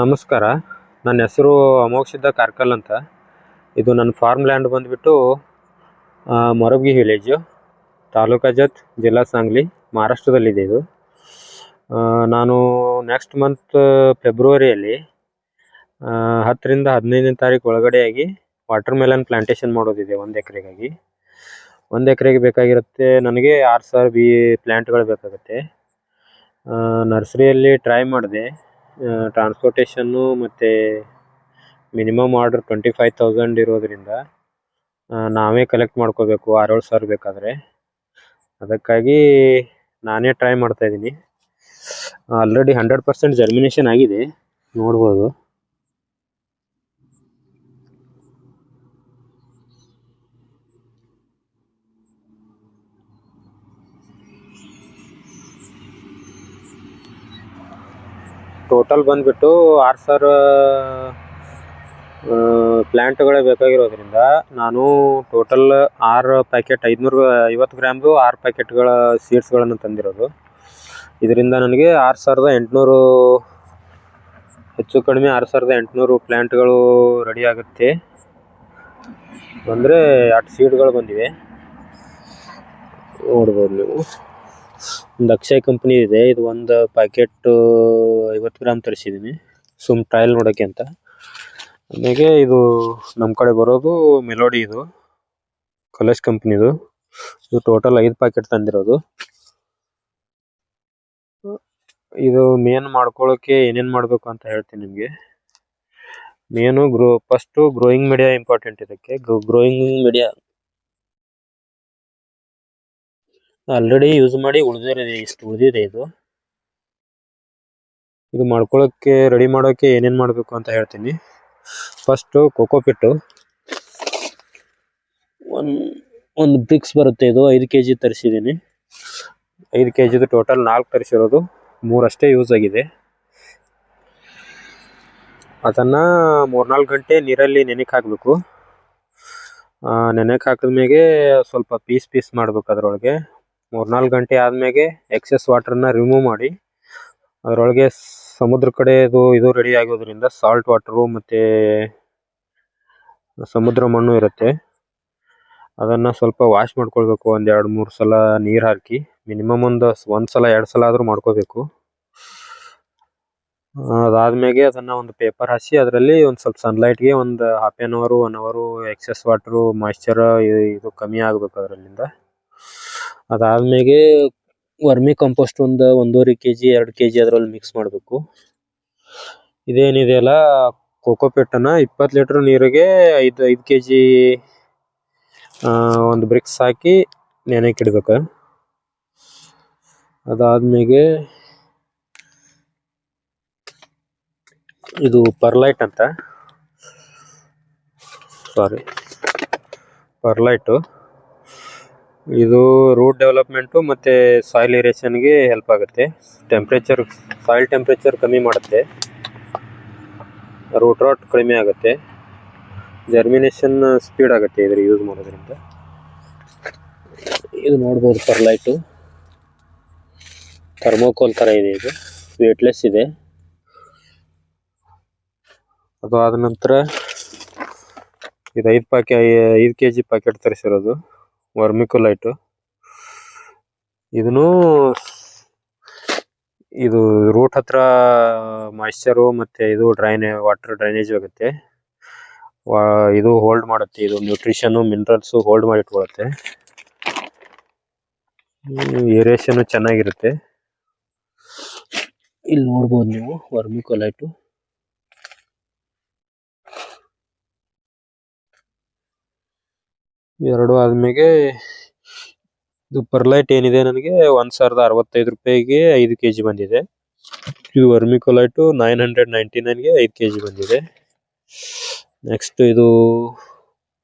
ನಮಸ್ಕಾರ. ನನ್ನ ಹೆಸರು ಅಮೋಕ್ಷಿದ್ದ ಕಾರ್ಕಲ್ ಅಂತ. ಇದು ನನ್ನ ಫಾರ್ಮ್ ಲ್ಯಾಂಡ್ ಬಂದುಬಿಟ್ಟು ಮೊರಬ್ಗಿ ವಿಲೇಜು ತಾಲೂಕು ಜತ್ ಜಿಲ್ಲಾ ಸಾಂಗ್ಲಿ, ಮಹಾರಾಷ್ಟ್ರದಲ್ಲಿದೆ ಇದು. ನಾನು ನೆಕ್ಸ್ಟ್ ಮಂತ್ ಫೆಬ್ರವರಿಯಲ್ಲಿ ಹತ್ತರಿಂದ ಹದಿನೈದನೇ ತಾರೀಕು ಒಳಗಡೆಯಾಗಿ ವಾಟರ್ ಮೆಲನ್ ಪ್ಲಾಂಟೇಶನ್ ಮಾಡೋದಿದೆ ಒಂದು ಎಕರೆಗಾಗಿ. ಒಂದು ಎಕರೆಗೆ ಬೇಕಾಗಿರುತ್ತೆ, ನನಗೆ ಆರು ಸಾವಿರ ಬಿ ಪ್ಲ್ಯಾಂಟ್ಗಳು ಬೇಕಾಗುತ್ತೆ. ನರ್ಸರಿಯಲ್ಲಿ ಟ್ರೈ ಮಾಡಿದೆ. ಟ್ರಾನ್ಸ್ಪೋರ್ಟೇಷನ್ನು ಮತ್ತು minimum order twenty five thousand ಇರೋದ್ರಿಂದ ನಾವೇ ಕಲೆಕ್ಟ್ ಮಾಡ್ಕೋಬೇಕು ಆರೇಳು ಸಾವಿರ ಬೇಕಾದರೆ. ಅದಕ್ಕಾಗಿ ನಾನೇ ಟ್ರೈ ಮಾಡ್ತಾ ಇದ್ದೀನಿ. ಆಲ್ರೆಡಿ ಹಂಡ್ರೆಡ್ ಪರ್ಸೆಂಟ್ ಜರ್ಮಿನೇಷನ್ ಆಗಿದೆ. ನೋಡ್ಬೋದು. ಟೋಟಲ್ ಬಂದುಬಿಟ್ಟು ಆರು ಸಾವಿರ ಪ್ಲ್ಯಾಂಟ್ಗಳೇ ಬೇಕಾಗಿರೋದ್ರಿಂದ ನಾನು ಟೋಟಲ್ ಆರು ಪ್ಯಾಕೆಟ್ ಐದುನೂರು ಐವತ್ತು ಗ್ರಾಮ್ದು ಆರು ಪ್ಯಾಕೆಟ್ಗಳ ಸೀಡ್ಸ್ಗಳನ್ನು ತಂದಿರೋದು. ಇದರಿಂದ ನನಗೆ ಆರು ಸಾವಿರದ ಎಂಟುನೂರು, ಹೆಚ್ಚು ಕಡಿಮೆ ಆರು ಸಾವಿರದ ಎಂಟುನೂರು ಪ್ಲ್ಯಾಂಟ್ಗಳು ರೆಡಿ ಆಗುತ್ತೆ. ಅಂದರೆ ಎರಡು ಸೀಡ್ಗಳು ಬಂದಿವೆ. ನೋಡ್ಬೋದು ನೀವು. ಒಂದು ಅಕ್ಷಯ್ ಕಂಪನಿ ಇದೆ. ಇದು ಒಂದು ಪ್ಯಾಕೆಟ್ ಐವತ್ತು ಗ್ರಾಮ್ ತರಿಸಿದ್ದೀನಿ ಸುಮ್ ಟ್ರಯಲ್ ನೋಡೋಕೆ ಅಂತ. ಆಮೇಲೆ ಇದು ನಮ್ಮ ಕಡೆ ಬರೋದು ಮೆಲೋಡಿ ಇದು. ಕಲರ್ಸ್ ಕಂಪನಿ ಇದು. ಟೋಟಲ್ ಐದು ಪ್ಯಾಕೆಟ್ ತಂದಿರೋದು. ಇದು ಮೇನ್ ಮಾಡ್ಕೊಳ್ಳೋಕೆ ಏನೇನ್ ಮಾಡಬೇಕು ಅಂತ ಹೇಳ್ತೀನಿ ನಿಮಗೆ. Main grow first growing media important ಇದಕ್ಕೆ. ಗ್ರೋಯಿಂಗ್ ಮೀಡಿಯಾ ಆಲ್ರೆಡಿ ಯೂಸ್ ಮಾಡಿ ಉಳಿದಿರೋದು ಇಷ್ಟು ಉಳಿದಿದೆ ಇದು. ಇದು ಮಾಡ್ಕೊಳ್ಳೋಕೆ ರೆಡಿ ಮಾಡೋಕೆ ಏನೇನ್ ಮಾಡಬೇಕು ಅಂತ ಹೇಳ್ತೀನಿ. ಫಸ್ಟ್ ಕೋಕೋಪಿಟ್ಟು ಪಿಟ್ಟು ಒಂದು ಬ್ರಿಕ್ಸ್ ಬರುತ್ತೆ ಇದು, ಐದು ಕೆ ಜಿ ತರಿಸಿದ್ದೀನಿ. ಐದು ಕೆ ಜಿದು ಟೋಟಲ್ ನಾಲ್ಕು ತರಿಸಿರೋದು ಮೂರಷ್ಟೇ ಯೂಸ್ ಆಗಿದೆ. ಅದನ್ನ ಮೂರ್ನಾಲ್ಕು ಗಂಟೆ ನೀರಲ್ಲಿ ನೆನೆಕ್ ಹಾಕಬೇಕು. ನೆನೆಕ್ ಹಾಕಿದ್ಮೇಲೆ ಸ್ವಲ್ಪ ಪೀಸ್ ಪೀಸ್ ಮಾಡ್ಬೇಕು ಅದರೊಳಗೆ. ಮೂರ್ನಾಲ್ಕು ಗಂಟೆ ಆದ್ಮೇಲೆ ಎಕ್ಸೆಸ್ ವಾಟರ್ನ ರಿಮೂವ್ ಮಾಡಿ, ಅದರೊಳಗೆ ಸಮುದ್ರ ಕಡೆ ಇದು ರೆಡಿ ಆಗೋದ್ರಿಂದ ಸಾಲ್ಟ್ ವಾಟರ್ ಮತ್ತೆ ಸಮುದ್ರ ಮಣ್ಣು ಇರುತ್ತೆ. ಅದನ್ನ ಸ್ವಲ್ಪ ವಾಶ್ ಮಾಡ್ಕೊಳ್ಬೇಕು, ಒಂದ್ ಎರಡ್ ಮೂರ್ ಸಲ ನೀರ್ ಹಾಕಿ ಮಿನಿಮಮ್ ಒಂದ್ ಒಂದ್ ಸಲ, ಎರಡ್ ಸಲ ಆದ್ರೂ ಮಾಡ್ಕೋಬೇಕು. ಅದಾದ್ಮೇಲೆ ಅದನ್ನ ಒಂದು ಪೇಪರ್ ಹಾಸಿ, ಅದರಲ್ಲಿ ಒಂದ್ ಸ್ವಲ್ಪ ಸನ್ಲೈಟ್ಗೆ ಒಂದ್ half an hour one hour excess water moisture ಇದು ಕಮ್ಮಿ ಆಗ್ಬೇಕು ಅದರಲ್ಲಿಂದ. ಅದಾದ್ಮೇಲೆ ವರ್ಮಿ ಕಂಪೋಸ್ಟ್ ಒಂದ್ ಒಂದೂವರೆ ಕೆಜಿ, ಎರಡು ಕೆಜಿ ಅದ್ರಲ್ಲಿ ಮಿಕ್ಸ್ ಮಾಡಬೇಕು. ಇದೇನಿದೆಯಲ್ಲ ಕೋಕೋಪೀಟ್ ಅನ್ನ ಇಪ್ಪತ್ತು ಲೀಟರ್ ನೀರಿಗೆ ಐದು ಐದು ಕೆಜಿ ಒಂದು ಬ್ರಿಕ್ಸ್ ಹಾಕಿ ನೆನೆಕ್ ಇಡ್ಬೇಕು. ಅದಾದ್ಮೇಲೆ ಇದು ಪರ್ಲೈಟ್ ಅಂತ. ಸಾರಿ ಪರ್ಲೈಟು ಇದು ರೂಟ್ ಡೆವಲಪ್ಮೆಂಟ್ ಮತ್ತೆ ಸಾಯಿಲ್ ಏರೇಷನ್ಗೆ ಹೆಲ್ಪ್ ಆಗುತ್ತೆ. ಟೆಂಪರೇಚರ್ ಸಾಯಿಲ್ ಟೆಂಪರೇಚರ್ ಕಮ್ಮಿ ಮಾಡುತ್ತೆ. ರೂಟ್ ರಾಟ್ ಕಡಿಮೆ ಆಗುತ್ತೆ. ಜರ್ಮಿನೇಷನ್ ಸ್ಪೀಡ್ ಆಗುತ್ತೆ ಇದ್ರ ಯೂಸ್ ಮಾಡೋದ್ರಿಂದ. ಇದು ನೋಡ್ಬೋದು ಪರ್ಲೈಟು ಥರ್ಮೋಕೋಲ್ ಥರ ಇದೆ ಇದು. ವೇಟ್ಲೆಸ್ ಇದೆ. ಅದು ಆದ ನಂತರ ಇದು ಐದು ಪ್ಯಾಕೆ ಐದು ಕೆ ಜಿ ಪ್ಯಾಕೆಟ್ ತರಿಸಿರೋದು. ವರ್ಮಿಕೊಲೈಟು ಇದನ್ನು ಇದು ರೂಟ್ ಹತ್ರ ಮಾಯಿಶ್ಚರು ಮತ್ತೆ ಇದು ಡ್ರೈನೇ ವಾಟರ್ ಡ್ರೈನೇಜ್ ಆಗುತ್ತೆ ಇದು ಹೋಲ್ಡ್ ಮಾಡುತ್ತೆ. ಇದು ನ್ಯೂಟ್ರಿಷನ್ ಮಿನರಲ್ಸ್ ಹೋಲ್ಡ್ ಮಾಡಿ ಇಟ್ಕೊಳ್ಳುತ್ತೆ ಏರಿಯೇಷನ್ ಚೆನ್ನಾಗಿರುತ್ತೆ. ಇಲ್ಲಿ ನೋಡ್ಬೋದು ನೀವು ವರ್ಮಿಕೊಲೈಟು ಎರಡು ಆದ್ಮೇಲೆ ಇದು ಪರ್ಲೈಟ್ ಏನಿದೆ ನನಗೆ ಒಂದ್ ಸಾವಿರದ ಅರವತ್ತೈದು ರೂಪಾಯಿಗೆ ಐದು ಕೆಜಿ ಬಂದಿದೆ. ಇದು ವರ್ಮಿಕೊಲೈಟು ನೈನ್ ಹಂಡ್ರೆಡ್ ನೈಂಟಿ ನೈನ್ಗೆ ಐದು ಕೆಜಿ ಬಂದಿದೆ. ನೆಕ್ಸ್ಟ್ ಇದು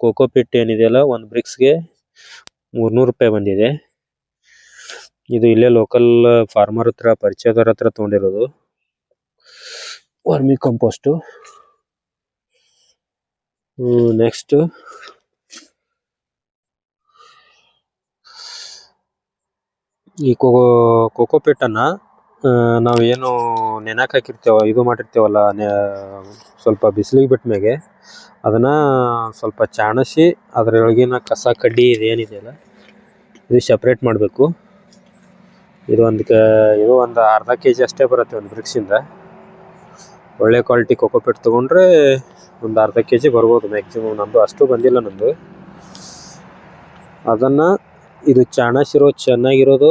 ಕೋಕೋಪಿಟ್ ಏನಿದೆಯಲ್ಲ ಒಂದು ಬ್ರಿಕ್ಸ್ಗೆ ಮೂರ್ನೂರು ರೂಪಾಯಿ ಬಂದಿದೆ. ಇದು ಇಲ್ಲೇ ಲೋಕಲ್ ಫಾರ್ಮರ್ ಹತ್ರ, ಪರಿಚಯದವರ ಹತ್ರ ತಗೊಂಡಿರೋದು. ವರ್ಮಿ ಕಂಪೋಸ್ಟು ನೆಕ್ಸ್ಟ್ ಈ ಕೋಕೋ ಕೋಕೋಪೀಟ್ ಅನ್ನ ನಾವು ನಾವೇನು ನೆನಕ್ ಹಾಕಿರ್ತೇವ, ಇದು ಮಾಡಿರ್ತೇವಲ್ಲ, ನೆ- ಸ್ವಲ್ಪ ಬಿಸಿಲಿಗೆ ಬಿಟ್ಮೇಲೆ ಅದನ್ನ ಸ್ವಲ್ಪ ಚಾಣಿಸಿ, ಅದರೊಳಗಿನ ಕಸ ಕಡ್ಡಿ ಇದೇನಿದೆಯಲ್ಲ ಇದು ಸಪ್ರೇಟ್ ಮಾಡಬೇಕು. ಇದು ಒಂದು ಕ, ಇದು ಒಂದು ಅರ್ಧ ಕೆ ಜಿ ಅಷ್ಟೇ ಬರುತ್ತೆ ಒಂದು ಬ್ರಿಕ್ಸಿಂದ ಒಳ್ಳೆ ಕ್ವಾಲಿಟಿ ಕೊಕೊಪಿಟ್ ತೊಗೊಂಡ್ರೆ ಒಂದು ಅರ್ಧ ಕೆ ಜಿ ಬರ್ಬೋದು ಮ್ಯಾಕ್ಸಿಮಮ್ ನಮ್ಮದು ಅಷ್ಟು ಬಂದಿಲ್ಲ ನಂದು. ಅದನ್ನ ಇದು ಚಾಣಸಿರೋ ಚೆನ್ನಾಗಿರೋದು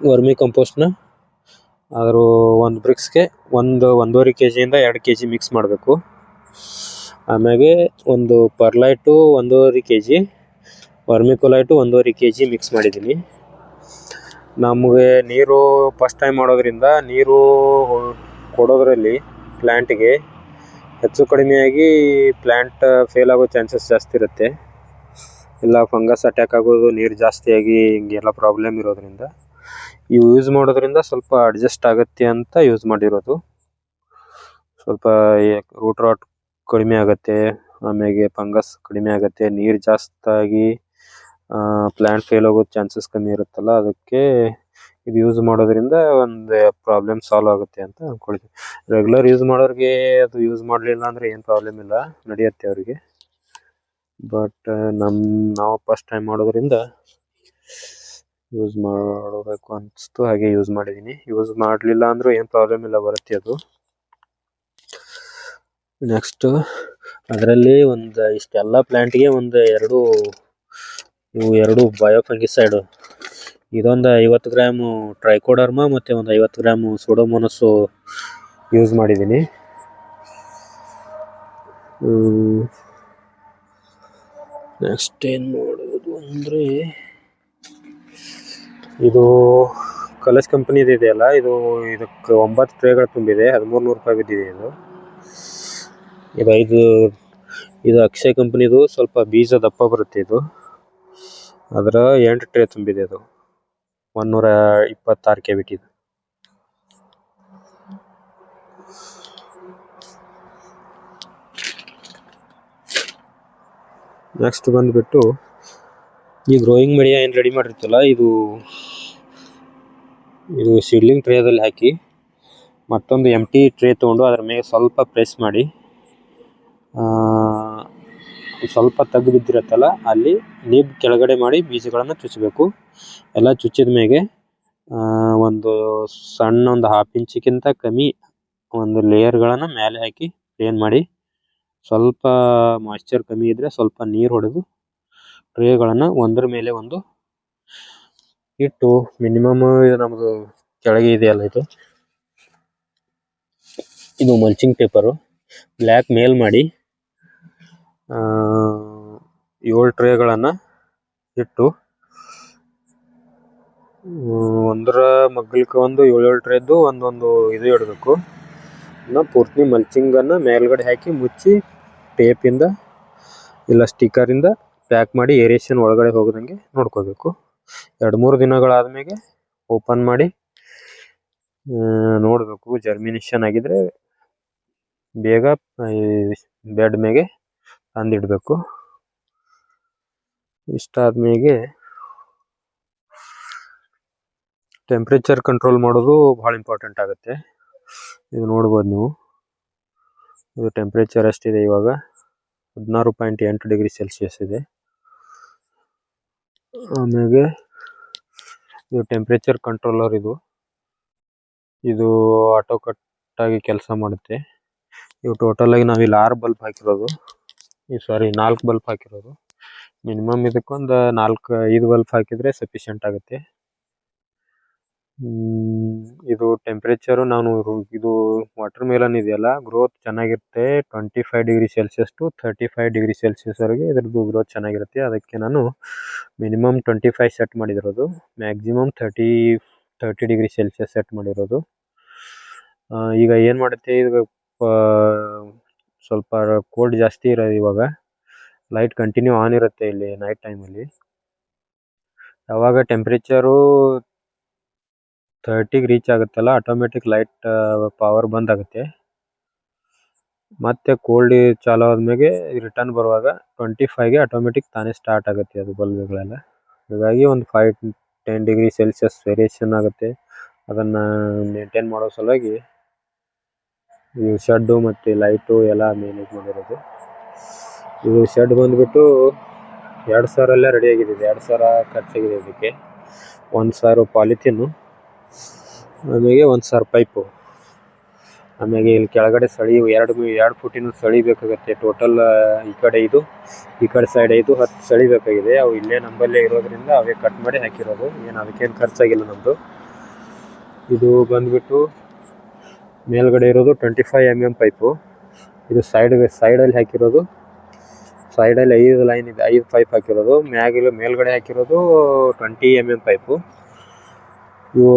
ವರ್ಮಿ ಕಂಪೋಸ್ಟ್ನ. ಅದ್ರ ಒಂದು ಬ್ರಿಕ್ಸ್ಗೆ ಒಂದು ಒಂದೂವರೆ ಕೆ ಜಿಯಿಂದ ಎರಡು ಕೆ ಜಿ ಮಿಕ್ಸ್ ಮಾಡಬೇಕು. ಆಮ್ಯಾಗೆ ಒಂದು ಪರ್ಲೈಟು ಒಂದೂವರೆ ಕೆ ಜಿ ವರ್ಮಿಕೊಲೈಟು ಒಂದೂವರೆ ಕೆ ಜಿ ಮಿಕ್ಸ್ ಮಾಡಿದ್ದೀನಿ. ನಮಗೆ ನೀರು ಫಸ್ಟ್ ಟೈಮ್ ಮಾಡೋದ್ರಿಂದ ನೀರು ಕೊಡೋದ್ರಲ್ಲಿ ಪ್ಲ್ಯಾಂಟಿಗೆ ಹೆಚ್ಚು ಕಡಿಮೆಯಾಗಿ ಪ್ಲ್ಯಾಂಟ್ ಫೇಲ್ ಆಗೋ ಚಾನ್ಸಸ್ ಜಾಸ್ತಿ ಇರುತ್ತೆ. ಇಲ್ಲ ಫಂಗಸ್ ಅಟ್ಯಾಕ್ ಆಗೋದು, ನೀರು ಜಾಸ್ತಿಯಾಗಿ ಹಿಂಗೆಲ್ಲ ಪ್ರಾಬ್ಲಮ್ ಇರೋದ್ರಿಂದ ಇವು ಯೂಸ್ ಮಾಡೋದ್ರಿಂದ ಸ್ವಲ್ಪ ಅಡ್ಜಸ್ಟ್ ಆಗುತ್ತೆ ಅಂತ ಯೂಸ್ ಮಾಡಿರೋದು. ಸ್ವಲ್ಪ ರೂಟ್ ರಾಟ್ ಕಡಿಮೆ ಆಗುತ್ತೆ ಆಮೇಲೆ ಫಂಗಸ್ ಕಡಿಮೆ ಆಗುತ್ತೆ, ನೀರು ಜಾಸ್ತಿಯಾಗಿ ಪ್ಲ್ಯಾಂಟ್ ಫೇಲ್ ಆಗೋ ಚಾನ್ಸಸ್ ಕಮ್ಮಿ ಇರುತ್ತಲ್ಲ, ಅದಕ್ಕೆ ಇದು ಯೂಸ್ ಮಾಡೋದ್ರಿಂದ ಒಂದು ಪ್ರಾಬ್ಲಮ್ ಸಾಲ್ವ್ ಆಗುತ್ತೆ ಅಂತ ಅನ್ಕೊಳ್ತೀನಿ. ರೆಗ್ಯುಲರ್ ಯೂಸ್ ಮಾಡೋರಿಗೆ ಅದು ಯೂಸ್ ಮಾಡಲಿಲ್ಲ ಅಂದ್ರೆ ಏನು ಪ್ರಾಬ್ಲಮ್ ಇಲ್ಲ, ನಡೆಯುತ್ತೆ ಅವರಿಗೆ. ಬಟ್ ನಮ್, ನಾವು ಫಸ್ಟ್ ಟೈಮ್ ಮಾಡೋದ್ರಿಂದ ಯೂಸ್ ಮಾಡಬೇಕು ಅನಿಸ್ತು. ಹಾಗೆ ಯೂಸ್ ಮಾಡಿದೀನಿ. ಯೂಸ್ ಮಾಡಲಿಲ್ಲ ಅಂದ್ರೂ ಏನು ಪ್ರಾಬ್ಲಮ್ ಇಲ್ಲ ಬರುತ್ತೆ ಅದು. ನೆಕ್ಸ್ಟ್ ಅದರಲ್ಲಿ ಒಂದು ಇಷ್ಟೆಲ್ಲ ಪ್ಲ್ಯಾಂಟ್ಗೆ ಒಂದು ಎರಡು ಇವು ಎರಡು ಬಯೋಫಂಗಿಸೈಡ್ ಇದೊಂದು ಐವತ್ತು ಗ್ರಾಮು ಟ್ರೈಕೋಡರ್ಮಾ ಮತ್ತು ಒಂದು ಐವತ್ತು ಗ್ರಾಮು ಸೋಡೋಮೋನಸ್ ಯೂಸ್ ಮಾಡಿದ್ದೀನಿ ನೆಕ್ಸ್ಟ್ ಏನು ಮಾಡೋದು ಅಂದರೆ ಇದು ಕಲರ್ಸ್ ಕಂಪ್ನಿದು ಇದೆಯಲ್ಲ, ಇದು ಇದಕ್ಕೆ ಒಂಬತ್ತು ಟ್ರೇಗಳು ತುಂಬಿದೆ ಹದಿಮೂರು ನೂರು ರೂಪಾಯಿ ಬಿದ್ದಿದೆ ಇದು. ಇದು ಐದು, ಇದು ಅಕ್ಷಯ್ ಕಂಪನಿದು ಸ್ವಲ್ಪ ಬೀಜ ದಪ್ಪ ಬರುತ್ತೆ ಇದು. ಅದರ ಎಂಟು ಟ್ರೇ ತುಂಬಿದೆ ಅದು. ಒಂದೂರ ಇಪ್ಪತ್ತಾರು ಕೆ ಬಿಟ್ಟಿದ್ದು ನೆಕ್ಸ್ಟ್ ಬಂದ್ಬಿಟ್ಟು, ಈ ಗ್ರೋಯಿಂಗ್ ಮೀಡಿಯಾ ಏನು ರೆಡಿ ಮಾಡಿರ್ತಲ್ಲ ಇದು ಇದು ಸೀಡ್ಲಿಂಗ್ ಟ್ರೇದಲ್ಲಿ ಹಾಕಿ, ಮತ್ತೊಂದು ಎಂ ಟಿ ಟ್ರೇ ತೊಗೊಂಡು ಅದರ ಮೇಲೆ ಸ್ವಲ್ಪ ಪ್ರೆಸ್ ಮಾಡಿ ಸ್ವಲ್ಪ ತಗ್ಗು ಬಿದ್ದಿರತ್ತಲ್ಲ ಅಲ್ಲಿ ನೀಬ್ ಕೆಳಗಡೆ ಮಾಡಿ ಬೀಜಗಳನ್ನು ಚುಚ್ಚಬೇಕು ಎಲ್ಲ ಚುಚ್ಚಿದ ಮೇಲೆ ಒಂದು ಸಣ್ಣ ಒಂದು ಹಾಫ್ ಇಂಚಿಗಿಂತ ಕಮ್ಮಿ ಒಂದು ಲೇಯರ್ಗಳನ್ನು ಮೇಲೆ ಹಾಕಿ ಪ್ಲೇನ್ ಮಾಡಿ ಸ್ವಲ್ಪ ಮಾಯ್ಶ್ಚರ್ ಕಮ್ಮಿ ಇದ್ರೆ ಸ್ವಲ್ಪ ನೀರು ಹೊಡೆದು ಟ್ರೇಗಳನ್ನು ಒಂದರ ಮೇಲೆ ಒಂದು ಇಟ್ಟು ಮಿನಿಮಮ್ ಇದು ನಮ್ಮದು ಕೆಳಗೆ ಇದೆಯಲ್ಲ ಇದು? ಇದು ಮಲ್ಚಿಂಗ್ ಪೇಪರು ಬ್ಲ್ಯಾಕ್ ಮೇಲ್ ಮಾಡಿ ಏಳು ಟ್ರೇಗಳನ್ನು ಇಟ್ಟು ಒಂದರ ಮಗ್ಗಲ್ಕ ಒಂದು ಏಳು ಏಳೇಳು ಟ್ರೇದ್ದು ಒಂದೊಂದು ಇದು ಇಡಬೇಕು. ಇನ್ನು ಪೂರ್ತಿ ಮಲ್ಚಿಂಗನ್ನು ಮೇಲ್ಗಡೆ ಹಾಕಿ ಮುಚ್ಚಿ ಟೇಪಿಂದ ಇಲ್ಲ ಸ್ಟಿಕ್ಕರಿಂದ ಪ್ಯಾಕ್ ಮಾಡಿ ಏರಿಯೇಷನ್ ಒಳಗಡೆ ಹೋಗದಂಗೆ ನೋಡ್ಕೋಬೇಕು. ಎರಡು ಮೂರು ದಿನಗಳಾದ್ಮೇಲೆ ಓಪನ್ ಮಾಡಿ ನೋಡಬೇಕು ಜರ್ಮಿನೇಷನ್ ಆಗಿದ್ರೆ ಬೇಗ ಬೆಡ್ ಮೇಲೆ ತಂದಿಡಬೇಕು. ಇಷ್ಟಾದ್ಮೇಲೆ ಟೆಂಪ್ರೇಚರ್ ಕಂಟ್ರೋಲ್ ಮಾಡೋದು ಭಾಳ ಇಂಪಾರ್ಟೆಂಟ್ ಆಗುತ್ತೆ. ಇದು ನೋಡ್ಬೋದು ನೀವು. ಇದು ಟೆಂಪರೇಚರ್ ಎಷ್ಟಿದೆ ಇವಾಗ? ಹದಿನಾರು ಪಾಯಿಂಟ್ ಎಂಟು ಡಿಗ್ರಿ ಸೆಲ್ಸಿಯಸ್ ಇದೆ. ಆಮೇಲೆ ಇದು ಟೆಂಪರೇಚರ್ ಕಂಟ್ರೋಲರ್ ಇದು. ಇದು ಆಟೋ ಕಟ್ ಆಗಿ ಕೆಲಸ ಮಾಡುತ್ತೆ. ಇವು ಟೋಟಲ್ ಆಗಿ ನಾವಿಲ್ಲಿ ಆರು ಬಲ್ಬ್ ಹಾಕಿರೋದು. ಈ ಸಾರಿ ನಾಲ್ಕು ಬಲ್ಬ್ ಹಾಕಿರೋದು. ಮಿನಿಮಮ್ ಇದಕ್ಕೊಂದು ನಾಲ್ಕು ಐದು ಬಲ್ಬ್ ಹಾಕಿದ್ರೆ ಸಫಿಶಿಯಂಟ್ ಆಗುತ್ತೆ. ಇದು ಟೆಂಪರೇಚರ್ ನಾನು ಇದು ವಾಟರ್ ಮೆಲನ್ ಇದೆಯಲ್ಲ ಗ್ರೋಥ್ ಚೆನ್ನಾಗಿರುತ್ತೆ twenty five degree Celsius to thirty five degree Celsius ವರೆಗೆ ಇದ್ರದ್ದು ಗ್ರೋತ್ ಚೆನ್ನಾಗಿರುತ್ತೆ. ಅದಕ್ಕೆ ನಾನು ಮಿನಿಮಮ್ ಟ್ವೆಂಟಿ ಫೈವ್ ಸೆಟ್ ಮಾಡಿರೋದು maximum thirty thirty degree Celsius set ಮಾಡಿರೋದು. ಈಗ ಏನು ಮಾಡುತ್ತೆ ಇದು ಸ್ವಲ್ಪ ಕೋಲ್ಡ್ ಜಾಸ್ತಿ ಇರೋದು ಇವಾಗ ಲೈಟ್ ಕಂಟಿನ್ಯೂ ಆನ್ ಇರುತ್ತೆ ಇಲ್ಲಿ ನೈಟ್ ಟೈಮಲ್ಲಿ ಯಾವಾಗ ಟೆಂಪ್ರೇಚರು ಥರ್ಟಿಗೆ ರೀಚ್ ಆಗುತ್ತಲ್ಲ ಆಟೋಮೆಟಿಕ್ ಲೈಟ್ ಪವರ್ ಬಂದ್ ಆಗುತ್ತೆ ಮತ್ತೆ ಕೋಲ್ಡ್ ಚಾಲು ಆದ್ಮೇಲೆ ರಿಟರ್ನ್ ಬರುವಾಗ ಟ್ವೆಂಟಿ ಫೈವ್ಗೆ ಆಟೋಮೆಟಿಕ್ ತಾನೇ ಸ್ಟಾರ್ಟ್ ಆಗುತ್ತೆ ಅದು ಬಲ್ಬ್ಗಳೆಲ್ಲ. ಹಾಗಾಗಿ ಒಂದು five ten degree Celsius variation ಆಗುತ್ತೆ. ಅದನ್ನ ಮೇಂಟೈನ್ ಮಾಡೋ ಸಲುವಾಗಿ ಈ ಶೆಡ್ಡು ಮತ್ತು ಲೈಟು ಎಲ್ಲ ಮೇನೇಜ್ ಮಾಡಿರೋದು. ಇದು ಶೆಡ್ ಬಂದ್ಬಿಟ್ಟು ಎರಡು ಸಾವಿರಲ್ಲೇ ರೆಡಿ ಆಗಿದೆ. ಎರಡು ಸಾವಿರ ಖರ್ಚಾಗಿದೆ ಇದಕ್ಕೆ ಒಂದು ಸಾವಿರ ಪಾಲಿಥೀನು ಆಮೇಲೆ ಒಂದು ಸಾವಿರ ಪೈಪು. ಆಮೇಲೆ ಇಲ್ಲಿ ಕೆಳಗಡೆ ಸಳಿ ಎರಡು ಎರಡು ಫುಟಿನ ಸಳಿ ಬೇಕಾಗುತ್ತೆ. ಟೋಟಲ್ ಈ ಕಡೆ ಇದು, ಈ ಕಡೆ ಸೈಡ್ ಐದು, ಹತ್ತು ಸಳಿ ಬೇಕಾಗಿದೆ. ಅವು ಇಲ್ಲೇ ನಮ್ಮಲ್ಲೇ ಇರೋದ್ರಿಂದ ಅವೇ ಕಟ್ ಮಾಡಿ ಹಾಕಿರೋದು. ಏನು, ಅದಕ್ಕೇನು ಖರ್ಚಾಗಿಲ್ಲ ನಮ್ಮದು ಇದು ಬಂದ್ಬಿಟ್ಟು ಮೇಲ್ಗಡೆ ಇರೋದು twenty five M M pipe. ಇದು ಸೈಡ್ ಸೈಡಲ್ಲಿ ಹಾಕಿರೋದು. ಸೈಡಲ್ಲಿ ಐದು ಲೈನ್ ಇದೆ, ಐದು ಪೈಪ್ ಹಾಕಿರೋದು. ಮ್ಯಾಗಿಲು ಮೇಲ್ಗಡೆ ಹಾಕಿರೋದು ಟ್ವೆಂಟಿ ಎಂ ಎಂ ಪೈಪು. ಇವು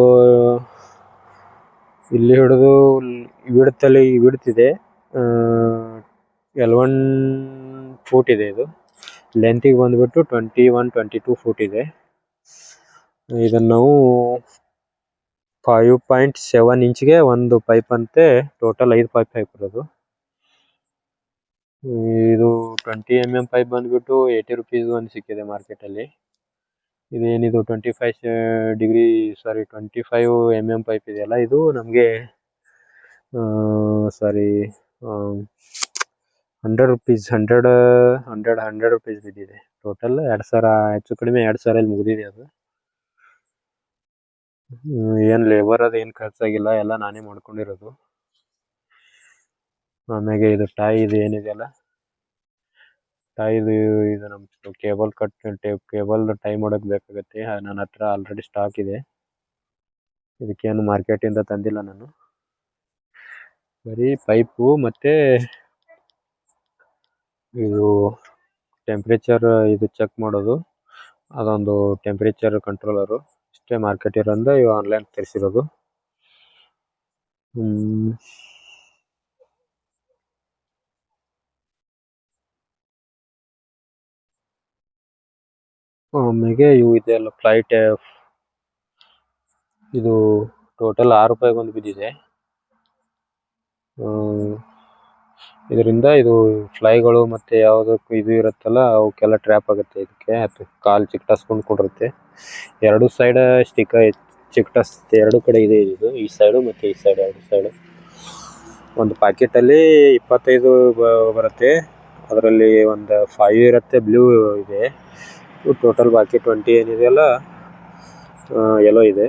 ಇಲ್ಲಿ ಹಿಡಿದು ವಿಡ್ತಲ್ಲಿ ವಿಡ್ತಿದೆ. ಎಲ್ ಒನ್ ಫೂಟ್ ಇದೆ ಇದು. ಲೆಂತಿಗೆ ಬಂದ್ಬಿಟ್ಟು twenty one twenty two foot ಇದೆ. ಇದನ್ನು ನಾವು ಫೈವ್ ಪಾಯಿಂಟ್ ಸೆವೆನ್ ಇಂಚ್ಗೆ ಒಂದು ಪೈಪ್ ಅಂತೆ ಟೋಟಲ್ ಐದು ಪೈಪ್ ಹಾಕಿರೋದು ಇದು ಟ್ವೆಂಟಿ ಎಂ ಎಂ ಪೈಪ್ ಬಂದ್ಬಿಟ್ಟು ಏಯ್ಟಿ ರುಪೀಸ್ ಒಂದು ಸಿಕ್ಕಿದೆ ಮಾರ್ಕೆಟಲ್ಲಿ ಇದೇನಿದು twenty five degree sorry twenty five M M pipe ಇದೆಯಲ್ಲ, ಇದು ನಮಗೆ sorry hundred rupees hundred hundred hundred rupees ಬಿದ್ದಿದೆ. ಟೋಟಲ್ ಎರಡು ಸಾವಿರ, ಹೆಚ್ಚು ಕಡಿಮೆ ಎರಡು ಸಾವಿರಲ್ಲಿ ಮುಗಿದಿದೆ ಅದು. ಏನು ಲೇಬರ್ ಅದು ಏನು ಖರ್ಚಾಗಿಲ್ಲ, ಎಲ್ಲ ನಾನೇ ಮಾಡ್ಕೊಂಡಿರೋದು. ಆಮ್ಯಾಗೆ ಇದು ಟಾಯ್ ಇದು ಏನಿದೆಯಲ್ಲ? ಟಾಯ್ದು ಇದು ನಮ್ಮ ಕೇಬಲ್ ಕಟ್ ಕೇಬಲ್ ಟೈ ಮಾಡೋಕೆ ಬೇಕಾಗುತ್ತೆ. ನನ್ನ ಹತ್ರ ಆಲ್ರೆಡಿ ಸ್ಟಾಕ್ ಇದೆ. ಇದಕ್ಕೇನು ಮಾರ್ಕೆಟಿಂದ ತಂದಿಲ್ಲ ನಾನು. ಬರೀ ಪೈಪು ಮತ್ತೆ ಇದು ಟೆಂಪ್ರೇಚರ್ ಇದು ಚೆಕ್ ಮಾಡೋದು. ಅದೊಂದು ಟೆಂಪ್ರೇಚರ್ ಕಂಟ್ರೋಲರು ಇಷ್ಟೇ ಮಾರ್ಕೆಟ್ ಇರೋದ್ರಿಂದ ಇವು ಆನ್ಲೈನ್ ತರಿಸಿರೋದು. ಆಮೇಲೆ ಇವು ಇದೆಲ್ಲ ಫ್ಲೈಟ್ ಇದು ಟೋಟಲ್ ಆರು ರೂಪಾಯಿಗೆ ಒಂದು ಬಿದ್ದಿದೆ ಇದರಿಂದ ಇದು ಫ್ಲೈಗಳು ಮತ್ತೆ ಯಾವುದಕ್ಕೂ ಇದು ಇರುತ್ತಲ್ಲ, ಅವಕ್ಕೆಲ್ಲ ಟ್ರ್ಯಾಪ್ ಆಗುತ್ತೆ ಇದಕ್ಕೆ, ಅದು ಕಾಲು ಚಿಕ್ಕಟಿಸ್ಕೊಂಡು ಕೊಡುತ್ತೆ ಎರಡು ಸೈಡ್ ಸ್ಟಿಕ್ ಚಿಕ್ಕಟಸ್ ಎರಡು ಕಡೆ ಇದೆ ಇದು, ಈ ಸೈಡು ಮತ್ತೆ ಈ ಸೈಡ್ ಎರಡು ಸೈಡು ಒಂದು ಪ್ಯಾಕೆಟಲ್ಲಿ ಇಪ್ಪತ್ತೈದು ಬರುತ್ತೆ. ಅದರಲ್ಲಿ ಒಂದು ಫೈವ್ ಇರುತ್ತೆ ಬ್ಲೂ ಇದೆ. ಟೋಟಲ್ ಬಾಕಿ ಟ್ವೆಂಟಿ ಏನಿದೆಯಲ್ಲ ಎಲ್ಲೋ ಇದೆ.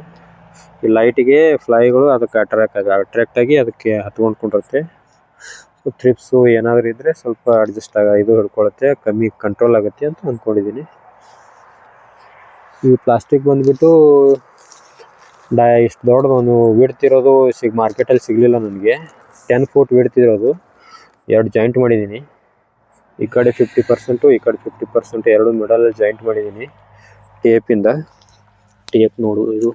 ಈ ಲೈಟಿಗೆ ಫ್ಲೈಗಳು ಅದಕ್ಕೆ ಅಟ್ರಾಕ್ಟ್ ಆಗಿ ಅಟ್ರಾಕ್ಟ್ ಆಗಿ ಅದಕ್ಕೆ ಹತ್ಕೊಂಡು ಕುಂಡಿರುತ್ತೆ ಸೊ ಟ್ರಿಪ್ಸು ಏನಾದರೂ ಇದ್ದರೆ ಸ್ವಲ್ಪ ಅಡ್ಜಸ್ಟ್ ಆಗ, ಇದು ಹಿಡ್ಕೊಳ್ಳುತ್ತೆ ಕಮ್ಮಿ ಕಂಟ್ರೋಲ್ ಆಗುತ್ತೆ ಅಂತ ಅಂದ್ಕೊಂಡಿದ್ದೀನಿ ಈ ಪ್ಲಾಸ್ಟಿಕ್ ಬಂದ್ಬಿಟ್ಟು ಡಾ, ಇಷ್ಟು ದೊಡ್ಡದೊಂದು ವಿಡ್ತಿರೋದು ಸಿಗ್ ಮಾರ್ಕೆಟಲ್ಲಿ ಸಿಗಲಿಲ್ಲ ನನಗೆ. ಟೆನ್ ಫೂಟ್ ವಿಡ್ತಿರೋದು. ಎರಡು ಜಾಯಿಂಟ್ ಮಾಡಿದ್ದೀನಿ ಈ ಕಡೆ ಫಿಫ್ಟಿ ಪರ್ಸೆಂಟು ಈ ಕಡೆ ಫಿಫ್ಟಿ ಪರ್ಸೆಂಟ್ ಎರಡು ಮಿಡಲಲ್ಲಿ ಜಾಯಿಂಟ್ ಮಾಡಿದ್ದೀನಿ ಟೇಪಿಂದ ಟೇಪ್ ನೋಡು, ಇದು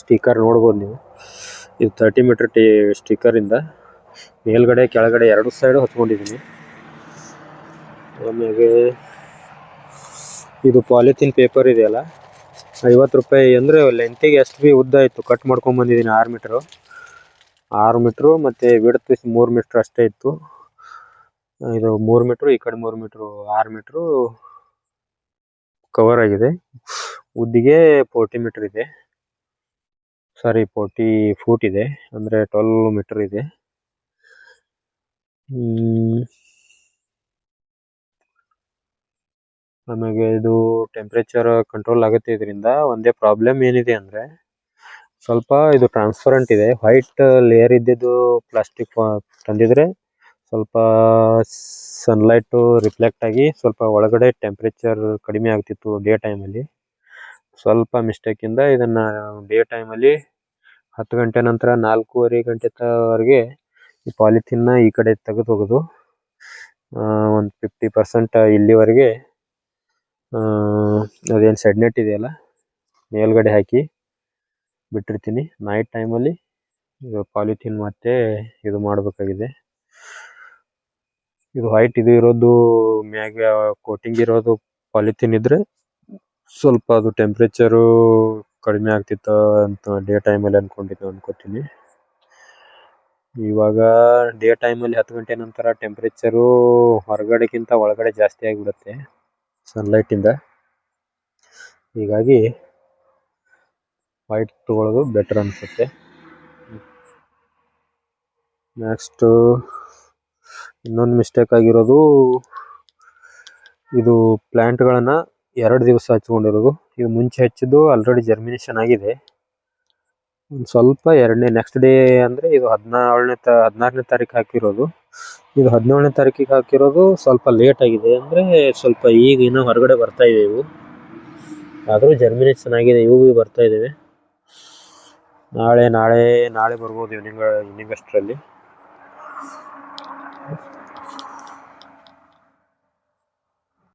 ಸ್ಟಿಕ್ಕರ್ ನೋಡ್ಬೋದು ನೀವು. ಇದು ತರ್ಟಿ ಮೀಟ್ರ್ ಟೇ ಸ್ಟಿಕ್ಕರಿಂದ ಮೇಲ್ಗಡೆ, ಕೆಳಗಡೆ ಎರಡು ಸೈಡು ಹಚ್ಕೊಂಡಿದ್ದೀನಿ ಆಮೇಲೆ ಇದು ಪಾಲಿಥಿನ್ ಪೇಪರ್ ಇದೆಯಲ್ಲ, ಐವತ್ತು ರೂಪಾಯಿ ಅಂದರೆ ಲೆಂತಿಗೆ ಎಷ್ಟು ಬಿ ಉದ್ದ ಇತ್ತು ಕಟ್ ಮಾಡ್ಕೊಂಬಂದಿದ್ದೀನಿ ಆರು ಮೀಟ್ರು ಆರು ಮೀಟ್ರು ಮತ್ತು ವಿಡ್ತ್ ಮೂರು ಮೀಟ್ರ್ ಅಷ್ಟೇ ಇತ್ತು. ಇದು ಮೂರು ಮೀಟರ್ ಈ ಕಡೆ ಮೂರು ಮೀಟರ್ ಆರ್ ಮೀಟರ್ ಕವರ್ ಆಗಿದೆ. ಉದ್ದಿಗೆ ಫೋರ್ಟಿ ಮೀಟರ್ ಇದೆ. ಸಾರಿ ಫೋರ್ಟಿ ಫೂಟ್ ಇದೆ. ಅಂದ್ರೆ ಟ್ವೆಲ್ ಮೀಟರ್ ಇದೆ. ನಮಗೆ ಇದು ಟೆಂಪ್ರೇಚರ್ ಕಂಟ್ರೋಲ್ ಆಗುತ್ತೆ ಇದರಿಂದ ಒಂದೇ ಪ್ರಾಬ್ಲಮ್ ಏನಿದೆ ಅಂದ್ರೆ ಸ್ವಲ್ಪ ಇದು ಟ್ರಾನ್ಸ್ಪರೆಂಟ್ ಇದೆ. ವೈಟ್ ಲೇಯರ್ ಇದ್ದಿದ್ದು ಪ್ಲಾಸ್ಟಿಕ್ ತಂದಿದ್ರೆ ಸ್ವಲ್ಪ ಸನ್ಲೈಟು ರಿಫ್ಲೆಕ್ಟ್ ಆಗಿ ಸ್ವಲ್ಪ ಒಳಗಡೆ ಟೆಂಪರೇಚರ್ ಕಡಿಮೆ ಆಗ್ತಿತ್ತು ಡೇ ಟೈಮಲ್ಲಿ ಸ್ವಲ್ಪ ಮಿಸ್ಟೇಕಿಂದ ಇದನ್ನ ಡೇ ಟೈಮಲ್ಲಿ ಹತ್ತು ಗಂಟೆ ನಂತರ ನಾಲ್ಕೂವರೆ ಗಂಟೆ ತವರೆಗೆ ಈ ಪಾಲಿಥಿನ್ನ ಈ ಕಡೆ ತೆಗೆದು ಹೋಗೋದು. ಒಂದು ಫಿಫ್ಟಿ ಪರ್ಸೆಂಟ್ ಇಲ್ಲಿವರೆಗೆ ಅದೇನು ಸೆಡ್ ನೆಟ್ ಇದೆಯಲ್ಲ, ಮೇಲ್ಗಡೆ ಹಾಕಿ ಬಿಟ್ಟಿರ್ತೀನಿ. ನೈಟ್ ಟೈಮಲ್ಲಿ ಪಾಲಿಥೀನ್ ಪಾಲಿಥಿನ್ ಮತ್ತೆ ಇದು ಮಾಡಬೇಕಾಗಿದೆ. ಇದು ವೈಟ್ ಇದು ಇರೋದು ಮ್ಯಾಗ ಕೋಟಿಂಗ್ ಇರೋದು ಪಾಲಿಥೀನ್ ಇದ್ರೆ ಸ್ವಲ್ಪ ಅದು ಟೆಂಪರೇಚರ್ ಕಡಿಮೆ ಆಗ್ತಿತ್ತು ಅಂತ ಡೇ ಟೈಮ್ ಅಲ್ಲಿ ಅನ್ಕೊಂಡಿದ್ದೆ ಅನ್ಕೋತೀನಿ. ಇವಾಗ ಡೇ ಟೈಮ್ ಅಲ್ಲಿ ಹತ್ತು ಗಂಟೆ ನಂತರ ಟೆಂಪರೇಚರ್ ಹೊರಗಡೆಗಿಂತ ಒಳಗಡೆ ಜಾಸ್ತಿ ಆಗಿಬಿಡುತ್ತೆ ಸನ್ಲೈಟಿಂದ ಹೀಗಾಗಿ ವೈಟ್ ತಗೊಳ್ಳೋದು ಬೆಟರ್ ಅನ್ಸುತ್ತೆ. ನೆಕ್ಸ್ಟು ಇನ್ನೊಂದು ಮಿಸ್ಟೇಕ್ ಆಗಿರೋದು, ಇದು ಪ್ಲ್ಯಾಂಟ್ಗಳನ್ನು ಎರಡು ದಿವಸ ಹಚ್ಕೊಂಡಿರೋದು. ಇದು ಮುಂಚೆ ಹಚ್ಚಿದ್ದು ಆಲ್ರೆಡಿ ಜರ್ಮಿನೇಷನ್ ಆಗಿದೆ. ಒಂದು ಸ್ವಲ್ಪ ಎರಡನೇ ನೆಕ್ಸ್ಟ್ ಡೇ ಅಂದರೆ ಇದು ಹದಿನೇಳನೇ ತ ಹದಿನಾರನೇ ತಾರೀಕು ಹಾಕಿರೋದು. ಇದು ಹದಿನೇಳನೇ ತಾರೀಕಿಗೆ ಹಾಕಿರೋದು ಸ್ವಲ್ಪ ಲೇಟ್ ಆಗಿದೆ. ಅಂದರೆ ಸ್ವಲ್ಪ ಈಗ ಇನ್ನೂ ಹೊರಗಡೆ ಬರ್ತಾ ಇದೆ ಇವು. ಆದರೂ ಜರ್ಮಿನೇಷನ್ ಆಗಿದೆ, ಇವು ಬರ್ತಾ ಇದ್ದೇವೆ ನಾಳೆ ನಾಳೆ ನಾಳೆ ಬರ್ಬೋದು ಇವ್ನಿಂಗ್ ಇವ್ನಿಂಗ್ ಅಷ್ಟರಲ್ಲಿ